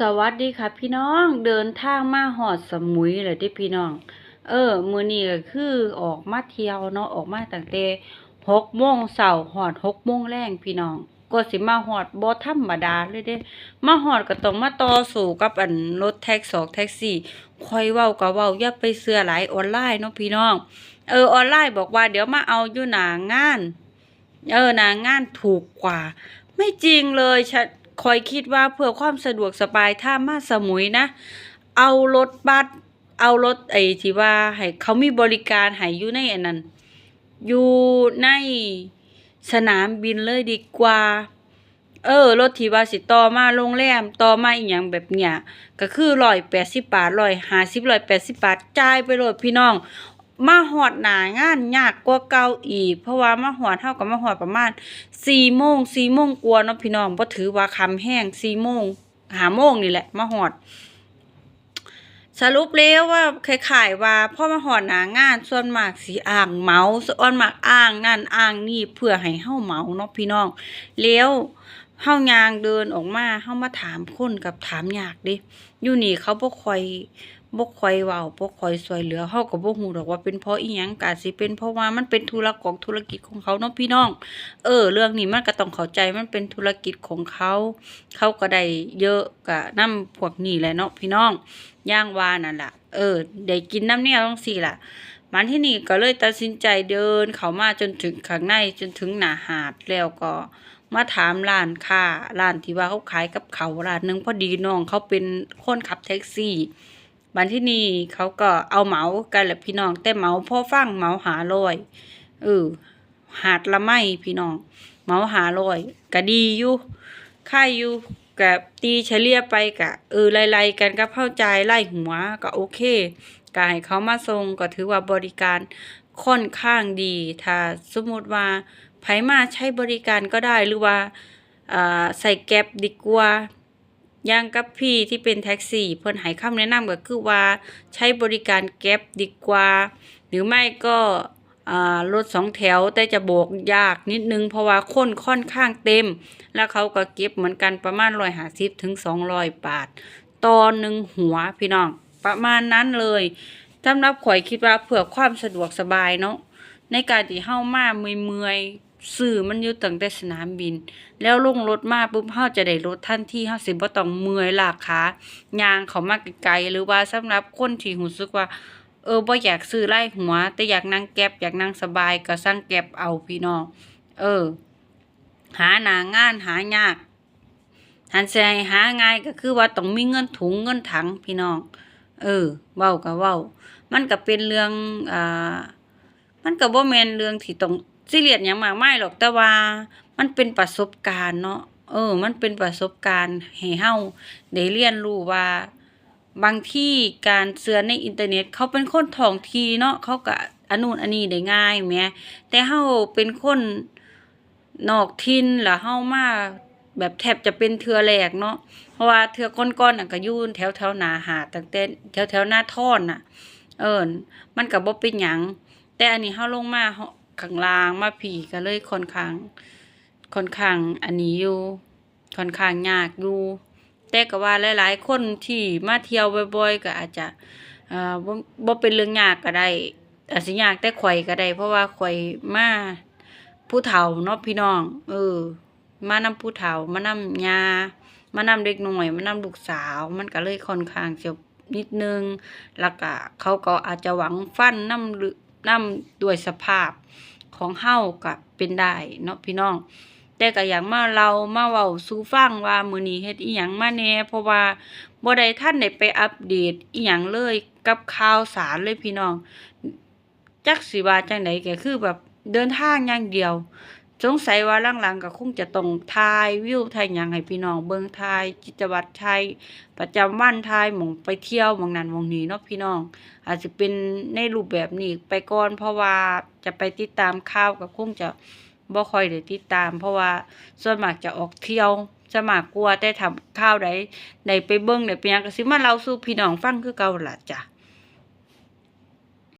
สวัสดีค่ะพี่น้องเดินทางมาฮอดสมุยเลยเด้พี่น้อง เออ มือนี้ก็คือออกมาเที่ยวเนาะออกมาตั้งแต่หกโมงเช้าฮอดหกโมงแลงพี่น้องก็สิมาฮอดบ่ธรรมดาเลยเด้มาฮอดก็ต้องมาต่อสู้กับอันรถแท็กสอกแท็กซี่คอยเว้าก็เว้าอย่าไปเชื่อหลายออนไลน์เนาะพี่น้อง เออออนไลน์บอกว่าเดี๋ยวมาเอาอยู่หน้างาน เออหนางานถูกกว่า ไม่จริงเลยฉัน คอยคิดว่าเพื่อความสะดวกสบายถ้ามาสมุยนะ เอารถบัสเอารถไอ้ที่ว่าให้เขามีบริการให้อยู่ในอันนั้น อยู่ในสนามบินเลยดีกว่า เออรถที่ว่าสิต่อมาโรงแรมต่อมาอีหยังแบบเนี้ยก็คือ180บบาท150 180บาทจ่ายไปโลดพี่น้อง มาฮอดหนางานยากกว่าเก่าอีก เพราะว่ามาฮอดเฮาก็มาฮอดประมาณ4โมง4โมงกว่าเนาะพี่น้องบ่ถือว่าค่ำแฮง4โมง5โมงนี่แหละมาฮอด สรุปแล้วว่าคล้ายๆว่าพ่อมาฮอดหนางานส่วนมากสิอ้างเมาส่วนมากอ้างนั่นอ้างนี่เพื่อให้เฮาเมาเนาะพี่น้องแล้วเฮายางเดินออกมาเฮามาถามคนกับถามยากด้อยู่นี่เขาบ่ค่อย บ่ค่อยเว้าบ่ค่อยช่วยเหลือเฮาก็บ่ฮู้ดอกว่าเป็นเพราะอิหยังก็อาจสิเป็นเพราะว่ามันเป็นธุรกของธุรกิจของเขาเนาะพี่น้อง เออ เรื่องนี้มันก็ต้องเข้าใจมันเป็นธุรกิจของเขา เขาก็ได้เยอะก็นำพวกนี้แหละเนาะพี่น้องย่างว่านั่นล่ะ เออ ได้กินน้ำแนวจังซี่ล่ะ มันที่นี่ก็เลยตัดสินใจเดินเข้ามาจนถึงข้างในจนถึงหน้าหาดแล้วก็มาถามร้านค้าร้านที่ว่าเขาขายกับเขาร้านหนึงพอดีน้องเขาเป็นคนขับแท็กซี่ บันที่นี่เขาก็เอาเหมากันแหละพี่น้อง แต่เหมาพ่อฟังเหมาหาร้อยเออหาดละไม่พี่น้องเหมาหาร้อยก็ดีอยู่ค่ายอยู่กับตีเฉลี่ยไปกะเออไล่ๆกันกับเข้าใจไล่หัวก็โอเคก็ให้เขามาส่งก็ถือว่าบริการค่อนข้างดี ถ้าสมมติว่าไผมาใช้บริการก็ได้หรือว่าอ่าใส่แก๊ปดีกว่า อย่างกับพี่ที่เป็นแท็กซี่เพิ่นให้คำแนะนำก็คือว่าใช้บริการแก๊ปดีกว่า หรือไม่ก็รถสองแถวแต่จะโบกยากนิดนึง เพราะว่าคนค่อนข้างเต็ม แล้วเขาก็เก็บเหมือนกันประมาณ150ถึง200บาทต่อหนึ่งหัวพี่น้อง ประมาณนั้นเลยสำหรับข่อยคิดว่าเพื่อความสะดวกสบายเนาะในการที่เฮามาเมื่อยๆ สื่อมันอยู่ตั้งแต่สนามบิน แล้วลงรถมาปุ๊บเฮาจะได้รถทันทีเฮาสิบ่ต้องเมื่อยลากขายางเขามาไกลๆหรือว่าสำหรับคนที่รู้สึกว่า เออบ่อยากซื้อไล่หัว แต่อยากนั่งแก๊บอยากนั่งสบายก็สั่งแก๊บเอาพี่น้องเออ หาหน้างานหายากหันให้หาง่ายก็คือว่าต้องมีเงินถุงเงินถังพี่น้อง เออเว้าก็เว้า มันก็เป็นเรื่องอ่ามันก็บ่แม่นเรื่องที่ต้อง ซีเรียสยังมากมายหรอกแต่ว่ามันเป็นประสบการณ์เนาะเออ มันเป็นประสบการณ์ให้เฮาได้เรียนรู้ว่า บางที่การเสือในอินเทอร์เน็ต เขาเป็นคนท้องทีเนาะเขาก็อันนู้นอันนี้ได้ง่ายแหมแต่เฮาเป็นคนนอกถิ่นแล้วเฮามาแบบแทบจะเป็นเทื่อแรกเนาะเพราะว่าเทื่อก่อนๆน่ะก็ยู่แถวๆหน้าหาดตั้งแต่แถวๆหน้าท่อนน่ะ เออมันก็บ่เป็นหยังแต่อันนี้เฮาลงมาเฮา ข้างล่างมาพี่ก็เลยค่อนข้างค่อนข้างอันนี้อยู่ค่อนข้างยากอยู่แต่ก็ว่าหลาย ๆ คนที่มาเที่ยวบ่อย ๆ ก็อาจจะเอ่อบ่บ่เป็นเรื่องยากก็ได้อาจสิยากแต่ข้อยก็ได้ เพราะว่าข้อยมาผู้เฒ่าเนาะพี่น้อง เออ มานำผู้เฒ่า มานำย่ามานำเด็กหน้อยมานำลูกสาว มันก็เลยค่อนข้างจะนิดนึงแล้วก็เขาก็อาจจะหวังฟันนำหรือ นำด้วยสภาพของเฮากับเป็นได้เนาะพี่น้อง แต่ก็อย่างมาเรามาเว้าสู่ฟังว่ามื้อนี้เฮ็ดอีหยังมาแน่เพราะว่าบ่ได้ทันได้ไปอัปเดตอีหยังเลยกับข่าวสารเลยพี่น้อง จักสิว่าจังไดก็คือแบบเดินทางอย่างเดียว สงสัยว่าหลังๆก็คงจะต้องถ่ายวิวถ่ายหยังให้พี่น้องเบิ่งถ่ายกิจวัตรถ่ายประจำวันถ่ายหมองไปเที่ยวหมองนั้นหมองนี้เนาะพี่น้อง อาจจะเป็นในรูปแบบนี้ไปก่อนเพราะว่าจะไปติดตามข่าวก็คงจะบ่ค่อยได้ติดตาม เพราะว่าส่วนมากจะออกเที่ยวซะมากกว่าแต่ถ้าข่าวใดได้ไปเบิ่งได้ไปหยังก็สิมาเล่าสู่พี่น้องฟังคือเก่าล่ะจ้ะ